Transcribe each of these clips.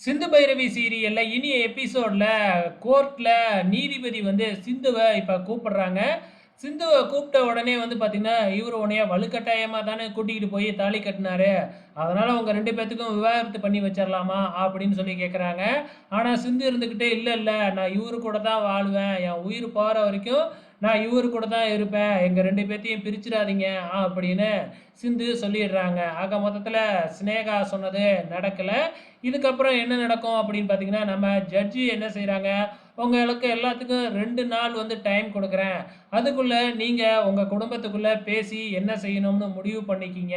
சிந்து பைரவி சீரியல்ல இனிய எபிசோட்ல கோர்ட்ல நீதிபதி வந்து சிந்துவை இப்ப கூப்பிடுறாங்க. சிந்துவை கூப்பிட்ட உடனே வந்து பார்த்தீங்கன்னா இவர் உன்னைய வலுக்கட்டாயமா தானே கூட்டிகிட்டு போய் தாலி கட்டினாரு. அதனால அவங்க ரெண்டு பேர்த்துக்கும் விவாகரத்து பண்ணி வச்சிடலாமா அப்படின்னு சொல்லி கேட்குறாங்க ஆனால் சிந்து இருந்துக்கிட்டே இல்லை இல்லை நான் இவரு கூட தான் வாழ்வேன். என் உயிர் போகிற வரைக்கும் நான் இவரு கூட தான் இருப்பேன். எங்கள் ரெண்டு பேர்த்தையும் பிரிச்சிடாதீங்க. அப்படின்னு சிந்து சொல்லிடுறாங்க. ஆக மொத்தத்தில் சினேகா சொன்னது நடக்கலை. இதுக்கப்புறம் என்ன நடக்கும் அப்படின்னு பார்த்தீங்கன்னா நம்ம ஜட்ஜி என்ன செய்கிறாங்க உங்களுக்கு எல்லாத்துக்கும் ரெண்டு நாள் வந்து டைம் கொடுக்குறேன். அதுக்குள்ளே நீங்கள் உங்கள் குடும்பத்துக்குள்ளே பேசி என்ன செய்யணும்னு முடிவு பண்ணிக்கிங்க.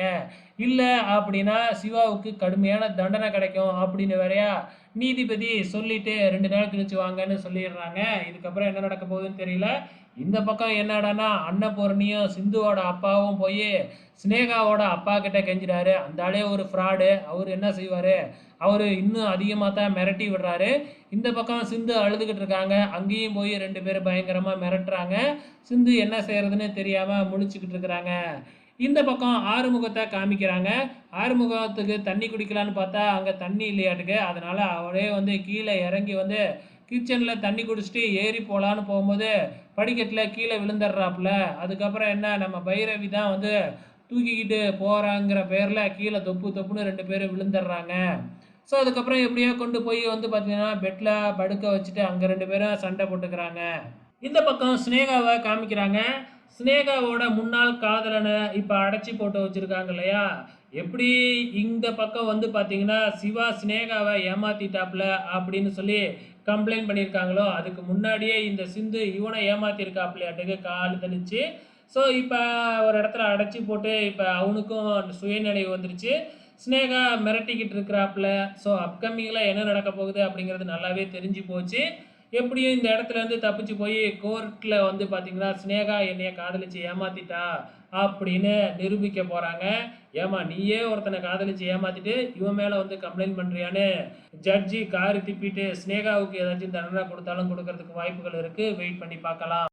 இல்லை அப்படின்னா சிவாவுக்கு கடுமையான தண்டனை கிடைக்கும் அப்படின்னு வரையா நீதிபதி சொல்லிட்டு ரெண்டு நாள் கழிச்சு வாங்கன்னு சொல்லிடுறாங்க. இதுக்கப்புறம் என்ன நடக்க போகுதுன்னு தெரியல. இந்த பக்கம் என்னடான்னா அன்னபூர்ணியும் சிந்துவோட அப்பாவும் போய் சினேகாவோட அப்பா கிட்ட கெஞ்சிறாரு. அந்த ஆளே ஒரு ஃப்ராடு அவர் என்ன செய்வார்? அவர் இன்னும் அதிகமாக தான் மிரட்டி விடுறாரு. இந்த பக்கம் சிந்து அழுதுகிட்டு இருக்காங்க. அங்கேயும் போய் ரெண்டு பேரும் பயங்கரமாக மிரட்டுறாங்க. சிந்து என்ன செய்யறதுன்னு தெரியாமல் முழிச்சுக்கிட்டு இருக்கிறாங்க. இந்த பக்கம் ஆறுமுகத்தை காமிக்கிறாங்க. ஆறுமுகத்துக்கு தண்ணி குடிக்கலான்னு பார்த்தா அங்கே தண்ணி இல்லையாட்டுக்கு. அதனால் அவரே வந்து கீழே இறங்கி வந்து கிச்சனில் தண்ணி குடிச்சிட்டு ஏறி போகலான்னு போகும்போது படிக்கட்டில் கீழே விழுந்துடுறாப்புல. அதுக்கப்புறம் என்ன நம்ம பைரவி தான் வந்து தூக்கிக்கிட்டு போகிறாங்கிற பேரில் கீழே தொப்பு தொப்புன்னு ரெண்டு பேரும் விழுந்துடுறாங்க. ஸோ அதுக்கப்புறம் எப்படியோ கொண்டு போய் வந்து பார்த்தீங்கன்னா பெட்டில் படுக்க வச்சுட்டு அங்கே ரெண்டு பேரும் சண்டை போட்டுக்கிறாங்க. இந்த பக்கம் ஸ்னேகாவை காமிக்கிறாங்க. ஸ்னேகாவோட முன்னாள் காதலனை இப்போ அடைச்சி போட்டு வச்சுருக்காங்க இல்லையா? எப்படி இந்த பக்கம் வந்து பார்த்தீங்கன்னா சிவா ஸ்னேகாவை ஏமாத்திட்டாப்ல அப்படின்னு சொல்லி கம்ப்ளைண்ட் பண்ணியிருக்காங்களோ அதுக்கு முன்னாடியே இந்த சிந்து இவனை ஏமாத்திருக்காப்லையாட்டுக்கு கால் தெளிச்சு ஸோ இப்போ ஒரு இடத்துல அடைச்சி போட்டு இப்போ அவனுக்கும் சுயநிலை வந்துருச்சு. ஸ்னேகா மிரட்டிக்கிட்டு இருக்கிறாப்புல ஸோ அப்கமிங்கில் என்ன நடக்க போகுது அப்படிங்கிறது நல்லாவே தெரிஞ்சு போச்சு. எப்படியும் இந்த இடத்துல இருந்து தப்பிச்சு போய் கோர்ட்டில் வந்து பார்த்தீங்கன்னா ஸ்னேகா என்னைய காதலிச்சு ஏமாத்திட்டா அப்படின்னு நிரூபிக்க போகிறாங்க ஏமா நீயே ஒருத்தனை காதலிச்சு ஏமாத்திட்டு இவன் மேலே வந்து கம்ப்ளைண்ட் பண்ணுறியான்னு ஜட்ஜி காரி திப்பிட்டு ஸ்னேகாவுக்கு ஏதாச்சும் தண்டனை கொடுத்தாலும் கொடுக்கறதுக்கு வாய்ப்புகள் இருக்குது வெயிட் பண்ணி பார்க்கலாம்.